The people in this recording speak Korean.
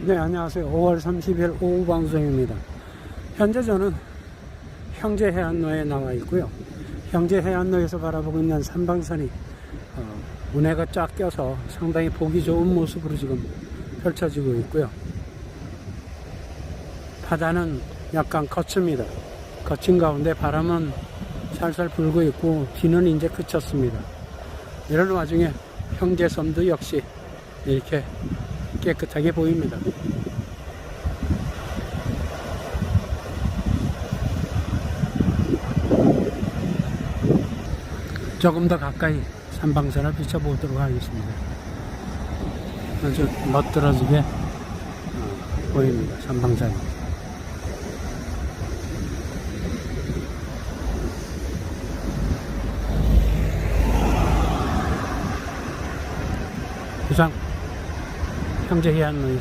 네, 안녕하세요. 5월 30일 오후 방송입니다. 현재 저는 형제 해안로에 나와 있고요. 형제 해안로에서 바라보고 있는 산방산이 어, 운해가 쫙 껴서 상당히 보기 좋은 모습으로 지금 펼쳐지고 있고요. 바다는 약간 거칩니다. 거친 가운데 바람은 살살 불고 있고 비는 이제 그쳤습니다. 이런 와중에 형제섬도 역시 이렇게 깨끗하게 보입니다. 조금 더 가까이 산방산을 비춰보도록 하겠습니다. 아주 멋들어지게 어, 보입니다. 산방산이. 부산 형제해안로에